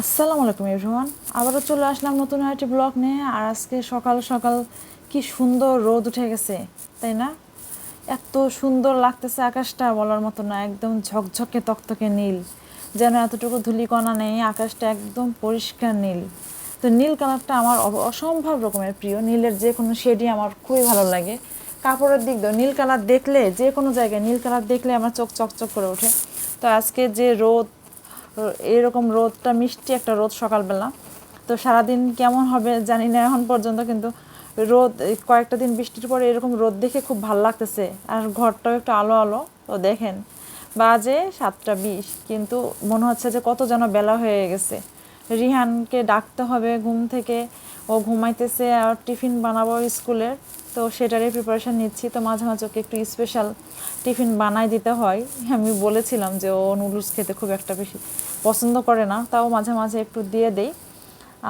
আসসালামু আলাইকুম এভরিওয়ান আবারও চলে আসলাম নতুন একটি ব্লগ নিয়ে। আর আজকে সকাল সকাল কি সুন্দর রোদ উঠে গেছে, তাই না? এত সুন্দর লাগতেছে আকাশটা, বলার মতো না, একদম ঝকঝকে তকতকে নীল। যেন এতটুকু ধুলিকণা নেই, আকাশটা একদম পরিষ্কার নীল। তো নীল কালারটা আমার অসম্ভব রকমের প্রিয়। নীলের যে কোনো শেডই আমার খুবই ভালো লাগে। কাপড়ের দিক দিয়ে নীল কালার দেখলে, যে কোনো জায়গায় নীল কালার দেখলে আমার চোখ চকচক করে ওঠে। তো আজকে যে রোদ এরকম রোদটা, মিষ্টি একটা রোদ সকালবেলা। তো সারাদিন কেমন হবে জানি না এখন পর্যন্ত, কিন্তু রোদ, কয়েকটা দিন বৃষ্টির পরে এরকম রোদ দেখে খুব ভালো লাগতেছে। আর ঘরটাও একটু আলো আলো। তো দেখেন, বাজে সাতটা বিশ, কিন্তু মনে হচ্ছে যে কত যেন বেলা হয়ে গেছে। রিহানকে ডাকতে হবে ঘুম থেকে। ও ঘুমাইতেছে, আর টিফিন বানাবো স্কুলের। তো সেটারই প্রিপারেশান নিচ্ছি। তো মাঝে মাঝে ওকে একটু স্পেশাল টিফিন বানাই দিতে হয়। আমি বলেছিলাম যে ও নুডলস খেতে খুব একটা বেশি পছন্দ করে না, তাও মাঝে মাঝে একটু দিয়ে দেই।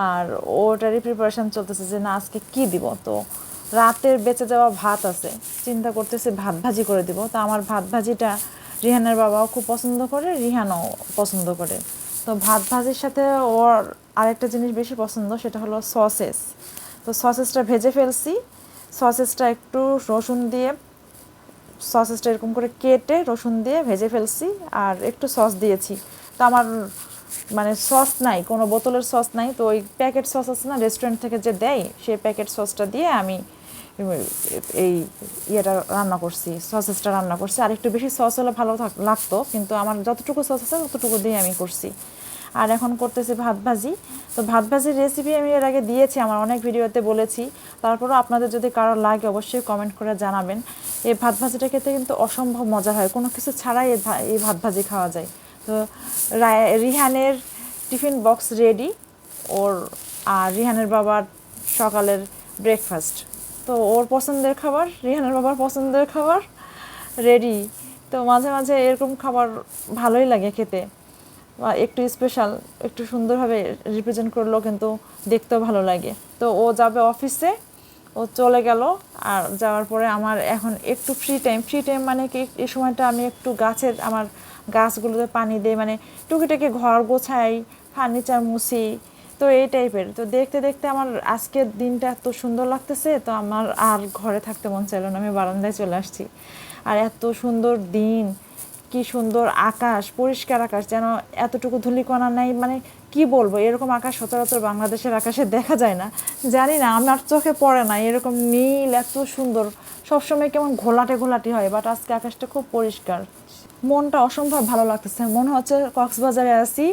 আর ওটারই প্রিপারেশান চলতেছে যে না, আজকে কী দিব? তো রাতের বেঁচে যাওয়া ভাত আছে। চিন্তা করতেছে ভাত ভাজি করে দিব। তো আমার ভাত ভাজিটা রিহানের বাবাও খুব পছন্দ করে, রিহানও পছন্দ করে। তো ভাত ভাজির সাথে ওর আরেকটা জিনিস বেশি পছন্দ, সেটা হলো সসেস তো সসেসটা ভেজে ফেলছি। সসেসটা একটু রসুন দিয়ে, সসেসটা এরকম করে কেটে রসুন দিয়ে ভেজে ফেলছি আর একটু সস দিয়েছি। তো আমার মানে সস নাই, কোনো বোতলের সস নাই, তো ওই প্যাকেট সস আছে না রেস্টুরেন্ট থেকে যে দেয় সেই প্যাকেট সসটা দিয়ে আমি এই ইয়েটা রান্না করছি, সসেসটা রান্না করছি। আর একটু বেশি সস হলে ভালো থাক- লাগতো, কিন্তু আমার যতটুকু সস আছে, ততটুকু দিয়ে আমি করছি। আর এখন করতেছি ভাত ভাজি তো ভাত ভাজির রেসিপি আমি এর আগে দিয়েছি, আমার অনেক ভিডিওতে বলেছি। তারপরও আপনাদের যদি কারও লাগে অবশ্যই কমেন্ট করে জানাবেন। এই ভাত ভাজিটা খেতে কিন্তু অসম্ভব মজা হয়, কোনো কিছু ছাড়াই এই ভাত ভাজি খাওয়া যায়। তো রিহানের টিফিন বক্স রেডি ওর, আর রিহানের বাবার সকালের ব্রেকফাস্ট তো ওর পছন্দের খাবার, রিহানের বাবার পছন্দের খাবার রেডি তো মাঝে মাঝে এরকম খাবার ভালোই লাগে খেতে। একটু স্পেশাল একটু সুন্দরভাবে রিপ্রেজেন্ট করল কিন্তু দেখতেও ভালো লাগে। তো ও যাবে অফিসে ও চলে গেল, আর যাওয়ার পরে আমার এখন একটু ফ্রি টাইম ফ্রি টাইম মানে কি এই সময়টা আমি একটু গাছের, আমার গাছগুলোতে পানি দিই মানে টুকিটাকি ঘর গোছাই ফার্নিচার মুছি, তো এই টাইপের তো দেখতে দেখতে আমার আজকের দিনটা এত সুন্দর লাগতেছে, তো আমার আর ঘরে থাকতে মন চাইলো না, আমি বারান্দায় চলে আসছি। আর এত সুন্দর দিন কি সুন্দর আকাশ, পরিষ্কার আকাশ, যেন এতটুকু ধূলিকণা নাই মানে কি বলব, এরকম আকাশ সচরাচর বাংলাদেশের আকাশে দেখা যায় না। জানি না, আমার চোখে পড়ে না, এরকম নীল, এত সুন্দর, সবসময় কেমন ঘোলাটে ঘোলাটে হয় বাট আজকে আকাশটা খুব পরিষ্কার। মনটা অসম্ভব ভালো লাগতেছে, মনে হচ্ছে কক্সবাজারে আছি,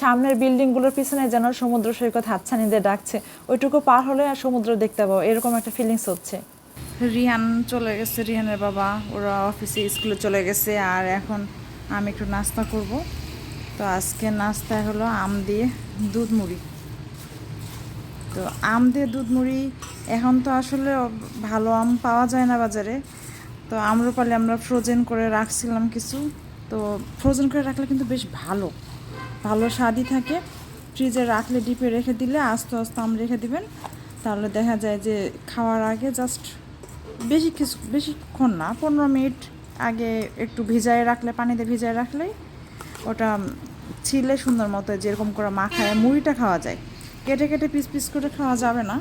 সামনের বিল্ডিংগুলোর পিছনে যেন সমুদ্র সৈকত হাতছানি দিয়ে ডাকছে, ওইটুকু পার হলে আর সমুদ্র দেখতে পাবো, এরকম একটা ফিলিংস হচ্ছে। রিহান চলে গেছে রিহানের বাবা। ওরা অফিসে স্কুলে চলে গেছে আর এখন আমি একটু নাস্তা করব। তো আজকে নাস্তা হলো আম দিয়ে দুধ মুড়ি। তো আম দিয়ে দুধ মুড়ি, এখন তো আসলে ভালো আম পাওয়া যায় না বাজারে। তো আম্রপালি আমরা ফ্রোজেন করে রাখছিলাম কিছু। তো ফ্রোজেন করে রাখলে কিন্তু বেশ ভালো। ভালো স্বাদই থাকে। ফ্রিজে রাখলে, ডিপে রেখে দিলে আস্তে আস্তে আম রেখে দিবেন। তাহলে দেখা যায় যে খাওয়ার আগে জাস্ট বেশি কিছু বেশিক্ষণ না, পনেরো মিনিট আগে একটু ভিজায় রাখলে, পানিতে ভিজায় রাখলে ওটা ছিলে সুন্দর মতো যেরকম করে মাখায় মুড়িটা খাওয়া যায়। কেটে কেটে পিস পিস করে খাওয়া যাবে না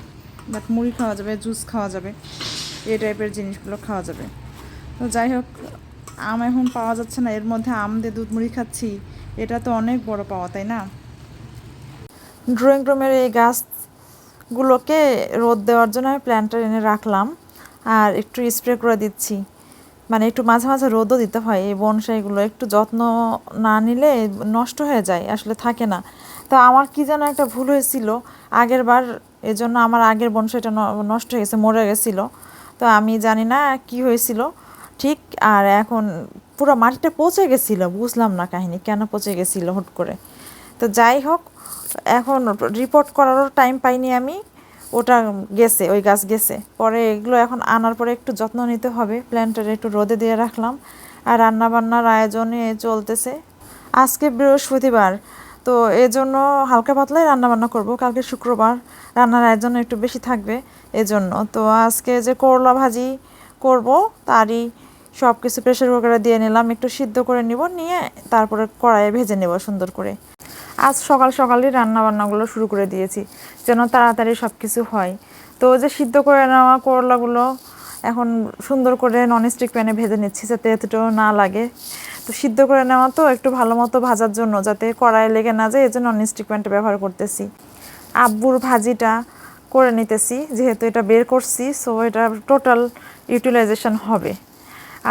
বাট মুড়ি খাওয়া যাবে জুস খাওয়া যাবে, এই টাইপের জিনিসগুলো খাওয়া যাবে। তো যাই হোক, আম এখন পাওয়া যাচ্ছে না, এর মধ্যে আম দিয়ে দুধ মুড়ি খাচ্ছি, এটা তো অনেক বড় পাওয়া, তাই না? ড্রয়িং রুমের এই গাছগুলোকে রোদ দেওয়ার জন্য আমি প্ল্যান্টার এনে রাখলাম। আর একটু স্প্রে করে দিচ্ছি। মানে একটু মাঝে মাঝে রোদও দিতে হয়, এই বনসাইগুলো। একটু যত্ন না নিলে নষ্ট হয়ে যায়, আসলে থাকে না। তা আমার কি যেন একটা ভুল হয়েছিল। আগের বার এজন্য আমার আগের বনসাইটা নষ্ট হয়ে গেছে, মরে গেছিল। তো আমি জানি না কি হয়েছিল। ঠিক, আর এখন পুরো মাটিটা পচে গেছিল, বুঝলাম না কাহিনী, কেন পচে গেছিল হুট করে। তো যাই হোক, এখন রিপোর্ট করারও টাইম পাইনি আমি। ওটা গেছে, ওই গাছ গেছে। পরে এগুলো এখন আনার পরে একটু যত্ন নিতে হবে। প্ল্যান্টারে একটু রোদে দিয়ে রাখলাম। আর রান্না বান্নার আয়োজনে চলতেছে। আজকে বৃহস্পতিবার, তো এজন্য হালকা পাতলাই রান্না বান্না করব। কালকে শুক্রবার রান্নার আয়োজন একটু বেশি থাকবে এজন্য। তো আজকে যে করলা ভাজি করব, তারই সব কিছু প্রেশার কুকারে দিয়ে নিলাম। একটু সিদ্ধ করে নিব, নিয়ে তারপরে কড়াইয়ে ভেজে নেব সুন্দর করে। আজ সকাল সকালই রান্না বান্নাগুলো শুরু করে দিয়েছি, যেন তাড়াতাড়ি সব কিছু হয়। তো যে সিদ্ধ করে নেওয়া করলাগুলো এখন সুন্দর করে ননস্টিক প্যানে ভেজে নিচ্ছি যাতে এতটাও না লাগে। তো সিদ্ধ করে নেওয়া তো একটু ভালো মতো ভাজার জন্য, যাতে কড়াই লেগে না যায় এই জন্য ননস্টিক প্যানটা ব্যবহার করতেছি। আব্বুর ভাজিটা করে নিতেছি, যেহেতু এটা বের করছি সো এটা টোটাল ইউটিলাইজেশন হবে।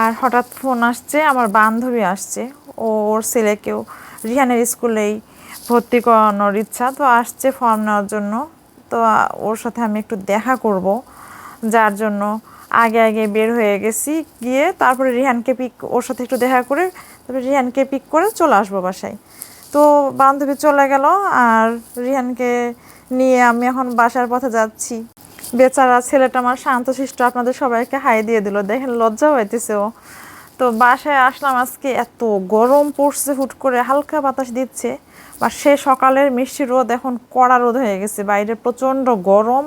আর হঠাৎ ফোন আসছে, আমার বান্ধবী আসছে ওর ছেলেকেও, রিহানের স্কুলেই ভর্তি করানোর ইচ্ছা, তো আসছে ফর্ম নেওয়ার জন্য। তো ওর সাথে আমি একটু দেখা করব, যার জন্য আগে আগে বের হয়ে গেছি, গিয়ে তারপরে রিহানকে পিক ওর সাথে একটু দেখা করে, তারপরে রিহানকে পিক করে চলে আসব বাসায়। তো বান্ধবী চলে গেল, আর রিহানকে নিয়ে আমি এখন বাসার পথে যাচ্ছি। বেচারা ছেলেটা আমার শান্তশিষ্ট আপনাদের সবাইকে হাই দিয়ে দিল, দেখেন লজ্জা হইতেছে ও। তো বাসায় আসলাম আজকে, এত গরম পড়ছে হুট করে, হালকা বাতাস দিচ্ছে। বা সে সকালের মিষ্টি রোদ এখন কড়া রোদ হয়ে গেছে। বাইরে প্রচণ্ড গরম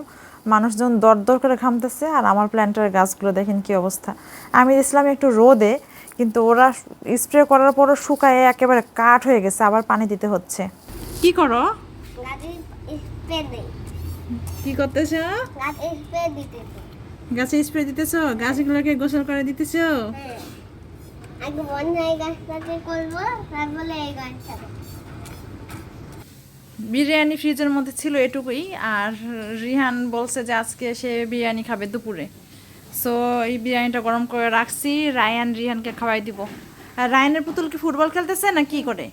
মানুষজন দরদর করে ঘামতেছে আর আমার প্ল্যান্টের গাছগুলো দেখেন কি অবস্থা। আমি দিয়েছিলাম একটু রোদে কিন্তু ওরা স্প্রে করার পরও শুকায় একেবারে কাঠ হয়ে গেছে আবার পানি দিতে হচ্ছে। কি করো? গাছে স্প্রে দেই। কি করতেছো? গাছে স্প্রে দিতেছি। গাছে স্প্রে দিতেছো? গাছগুলোকে গোসল করে দিতেছো? হ্যাঁ। আগে বন্ধ এই গাছটাকে করব তারপরে এই গাছটাকে বিরিয়ানি ফ্রিজের মধ্যে ছিল এটুকুই আর রিহান বলছে যে আজকে সে বিরিয়ানি খাবে দুপুরে। সো এই বিরিয়ানিটা গরম করে রাখছি রায়ান রিহানকে খাওয়াই দিব। আর রায়ানের পুতুল কি ফুটবল খেলতেছে না কি করে?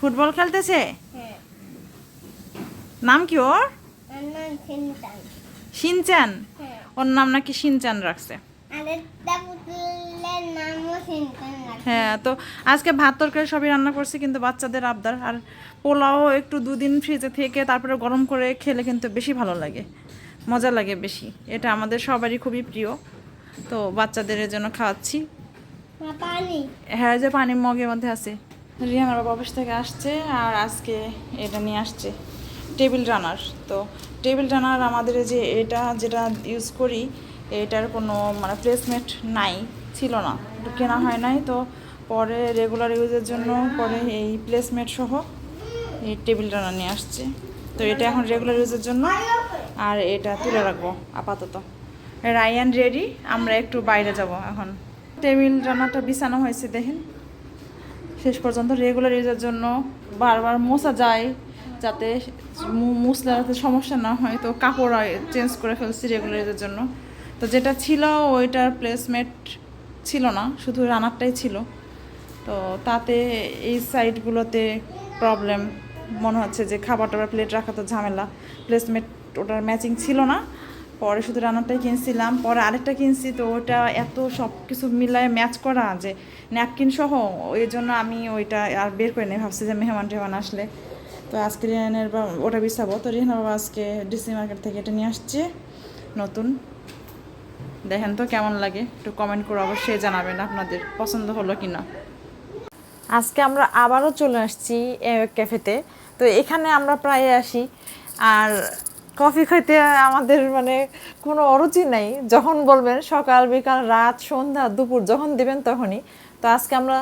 ফুটবল খেলতেছে। হ্যাঁ। নাম কি ওর? শিনচান হ্যাঁ। ওর নাম নাকি শিনচান রাখছে। হ্যাঁ তো আজকে ভাত তরকারি সবই রান্না করছি কিন্তু বাচ্চাদের আবদার। আর পোলাও একটু দুদিন ফ্রিজে থেকে তারপরে গরম করে খেলে কিন্তু বেশি ভালো লাগে মজা লাগে বেশি। এটা আমাদের সবারই খুবই প্রিয় তো বাচ্চাদের জন্য খাওয়াচ্ছি। পানি? হ্যাঁ যে পানি মগের মধ্যে আছে। রিহানার বাবা অফিস থেকে আসছে আর আজকে এটা নিয়ে আসছে টেবিল রানার তো টেবিল রানার আমাদের যে এটা যেটা ইউজ করি এটার কোনো মানে প্লেসমেন্ট নাই, ছিল না। কেনা হয় নাই, তো পরে রেগুলার ইউজের জন্য পরে এই প্লেসমেন্ট সহ এই টেবিল রানার নিয়ে আসছে। তো এটা এখন রেগুলার ইউজের জন্য, আর এটা তুলে রাখব আপাতত। রায়ান রেডি আমরা একটু বাইরে যাব এখন। টেবিল রান্নাটা বিছানো হয়েছে, দেখেন। শেষ পর্যন্ত রেগুলার ইউজের জন্য বারবার মোছা যায়, যাতে মু- মুছলে যাতে সমস্যা না হয়, তো কাপড় চেঞ্জ করে ফেলছি রেগুলার ইউজের জন্য। তো যেটা ছিল ওইটার প্লেসমেট ছিল না, শুধু রানারটাই ছিল। তো তাতে এই সাইডগুলোতে প্রবলেম মনে হচ্ছে যে খাবার টাবার প্লেট রাখা তো ঝামেলা। প্লেসমেট ওটার ম্যাচিং ছিল না, পরে শুধু রান্নাটাই কিনছিলাম। পরে আরেকটা কিনছি, তো ওটা এত সব কিছু মিলায় ম্যাচ করা যে ন্যাপকিন সহ, ওই জন্য আমি ওইটা আর বের করে নিই ভাবছি যে মেহমান টেহমান আসলে। তো আজকে রিহানের বা, ওটা বিছাবো। তো রিহান বাবা আজকে ডিসি মার্কেট থেকে এটা নিয়ে আসছে, নতুন। দেখেন তো কেমন লাগে, একটু কমেন্ট করে অবশ্যই জানাবেন আপনাদের পছন্দ হলো কি না আজকে আমরা আবারও চলে আসছি ক্যাফেতে, তো এখানে আমরা প্রায় আসি। আর কফি খাইতে আমাদের মানে কোনো অরুচি নাই, যখন বলবেন সকাল, বিকাল, রাত, সন্ধ্যা, দুপুর, যখন দিবেন তখনই। তো আজকে আমরা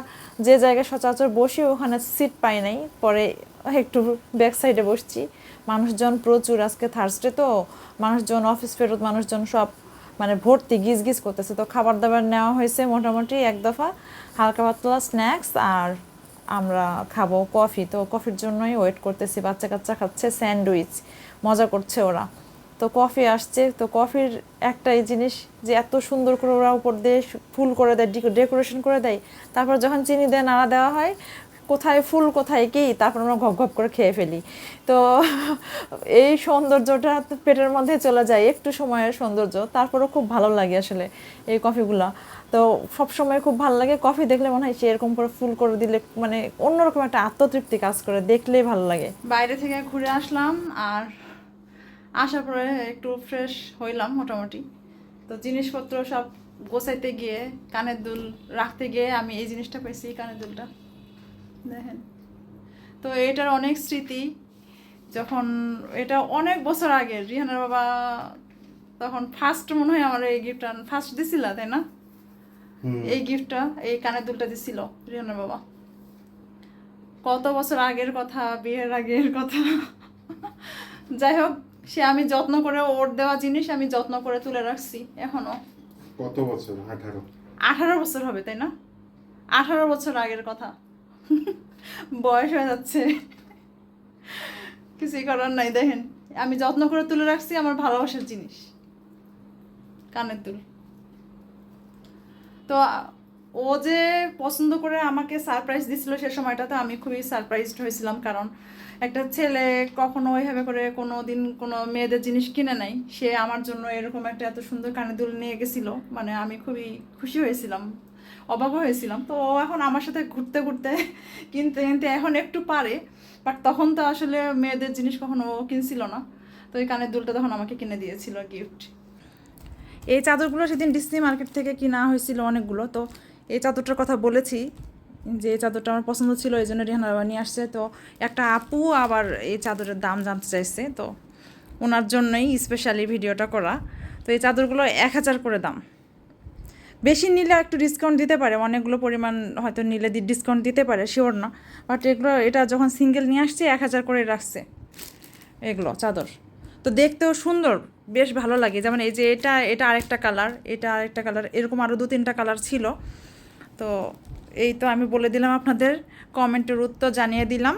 যে জায়গায় সচরাচর বসি ওখানে সিট পাই নাই, পরে একটু ব্যাক সাইডে বসছি। মানুষজন প্রচুর আজকে থার্সডে তো, মানুষজন অফিস ফেরত, মানুষজন সব মানে ভর্তি গিজ গিজ করতেছে। তো খাবার দাবার নেওয়া হয়েছে মোটামুটি এক দফা, হালকা পাতলা স্ন্যাক্স আর আমরা খাব কফি। তো কফির জন্যই ওয়েট করতেছি বাচ্চা কাচ্চা খাচ্ছে, স্যান্ডউইচ, মজা করছে ওরা। তো কফি আসছে, তো কফির একটাই জিনিস যে এত সুন্দর করে ওরা উপর দিয়ে ফুল করে দেয় ডেকোরেশন করে দেয়। তারপর যখন চিনি দিয়ে নাড়া দেওয়া হয় কোথায় ফুল, কোথায় কি, তারপর আমরা ঘপ ঘপ করে খেয়ে ফেলি। তো এই সৌন্দর্যটা পেটের মধ্যে চলে যায়, একটু সময়ের সৌন্দর্য, তারপরেও খুব ভালো লাগে আসলে এই কফিগুলো। তো সব সময় খুব ভালো লাগে, কফি দেখলে মনে হয় সে এরকম করে ফুল করে দিলে মানে অন্যরকম একটা আত্মতৃপ্তি কাজ করে, দেখলেই ভালো লাগে। বাইরে থেকে ঘুরে আসলাম আর আসার পরে একটু ফ্রেশ হইলাম মোটামুটি। তো জিনিসপত্র সব গোছাইতে গিয়ে, কানের দুল রাখতে গিয়ে আমি এই জিনিসটা পেয়েছি, কানের দুলটা। দেখেন। তো এটার অনেক স্মৃতি যখন এটা অনেক বছর আগে রিহানের বাবা তখন ফার্স্ট মনে হয় আমার এই গিফটটা ফার্স্ট দিছিল তাই না? এই গিফটটা এই কানের দুলটা দিছিল রিহানের বাবা। কত বছর আগের কথা বিয়ের আগের কথা। যাই হোক সে আমি যত্ন করে ওর দেওয়া জিনিস আমি যত্ন করে তুলে রাখছি এখনও। কত বছর? আঠারো। আঠারো বছর হবে তাই না? আঠারো বছর আগের কথা। বয়স হয়ে যাচ্ছে। কিছুই করার নাই, দেখেন। আমি যত্ন করে তুলে রাখছি আমার ভালোবাসার জিনিস। কানের দুল। তো, ও যে পছন্দ করে আমাকে সারপ্রাইজ দিছিল সে সময়টাতে আমি খুবই সারপ্রাইজড হয়েছিলাম, কারণ একটা ছেলে কখনো ওইভাবে করে কোনো দিন কোনো মেয়েদের জিনিস কিনে নাই। সে আমার জন্য এরকম একটা এত সুন্দর কানের দুল নিয়ে গেছিল। মানে আমি খুবই খুশি হয়েছিলাম। অবাক হয়েছিলাম। তো ও এখন আমার সাথে ঘুরতে ঘুরতে কিনতে কিনতে এখন একটু পারে বাট তখন তো আসলে মেয়েদের জিনিস কখনো ও কিনছিল না। তো এই কানের দুলটা তখন আমাকে কিনে দিয়েছিল গিফট এই চাদরগুলো সেদিন ডিসনি মার্কেট থেকে কিনা হয়েছিল অনেকগুলো, তো এই চাদরটার কথা বলেছি যে এই চাদরটা আমার পছন্দ ছিল, এই জন্য রেহানা বাবা নিয়ে আসছে। তো একটা আপু আবার এই চাদরের দাম জানতে চাইছে, তো ওনার জন্যই স্পেশালি ভিডিওটা করা। তো এই চাদরগুলো এক হাজার করে দাম। বেশি নিলে একটু ডিসকাউন্ট দিতে পারে অনেকগুলো পরিমাণ হয়তো নিলে ডিসকাউন্ট দিতে পারে শিওর না। বাট এগুলো এটা যখন সিঙ্গেল নিয়ে আসছে এক হাজার করে রাখছে। এগুলো চাদর। তো দেখতেও সুন্দর বেশ ভালো লাগে। যেমন এই যে এটা এটা আরেকটা কালার এটা আরেকটা কালার এরকম আরও দু তিনটা কালার ছিল। তো এই তো আমি বলে দিলাম আপনাদের কমেন্টের উত্তর জানিয়ে দিলাম।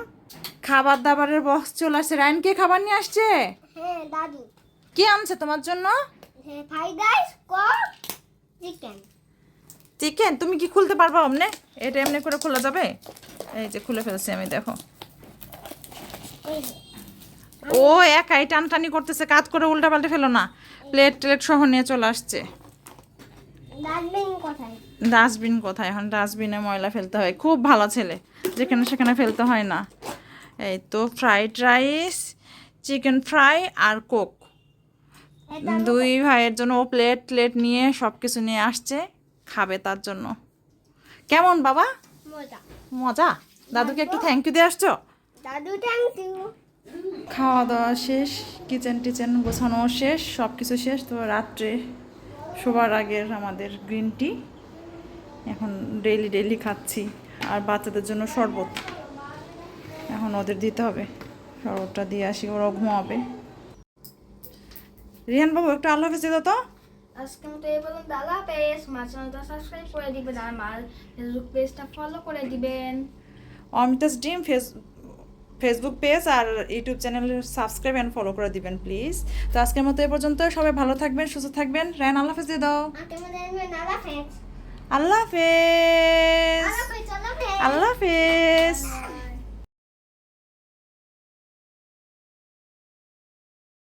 খাবার দাবারের বক্স চলে আসছে। রায়ন কে খাবার নিয়ে আসছে? হ্যাঁ দাদু। কে আনছে তোমার জন্য? ফ্রাইড রাইস চিকেন চিকেন তুমি কি খুলতে পারবা অমনে? এটা এমনি করে খোলা যাবে? এই যে খুলে ফেলছি আমি দেখো। ও একাই টানটানি করতেছে কাজ করে উল্টা পাল্টে ফেলো না। প্লেট টেলেট সহ নিয়ে চলে আসছে। ডাস্টবিন কোথায়? এখন ডাস্টবিনে ময়লা ফেলতে হয়। খুব ভালো ছেলে যেখানে সেখানে ফেলতে হয় না। এই তো ফ্রাইড রাইস চিকেন ফ্রাই আর কোক দুই ভাইয়ের জন্য ও প্লেট প্লেট নিয়ে সব কিছু নিয়ে আসছে। খাবে তার জন্য। কেমন বাবা? মজা। মজা? দাদুকে একটু থ্যাংক ইউ দিয়ে আসছো? দাদু থ্যাংক ইউ খাওয়া দাওয়া শেষ কিচেন টিচেন গোছানো শেষ সব কিছু শেষ। তো রাত্রে শোবার আগের আমাদের গ্রিন টি এখন ডেইলি ডেইলি খাচ্ছি। আর বাচ্চাদের জন্য শরবত। এখন ওদের দিতে হবে। শরবতটা দিয়ে আসি ওরাও ঘুমাবে। রিহান বাবু একটু আল্লাহ হাফেজ দাও তো? আজকে মতো এই পর্যন্ত আল্লাহ পেজ চ্যানেলটা সাবস্ক্রাইব করে দিবেন আর আমার ফেসবুক পেজটা ফলো করে দিবেন। অমিতাস ডিম face Facebook page R YouTube channel subscribe and follow করে দিবেন প্লিজ তো আজকের মতো এ পর্যন্ত সবাই ভালো থাকবেন সুস্থ থাকবেন। রায়ন আল্লাহ হাফেজ দিয়ে দাও। আল্লাহ হাফেজ। আল্লাহ হাফেজ।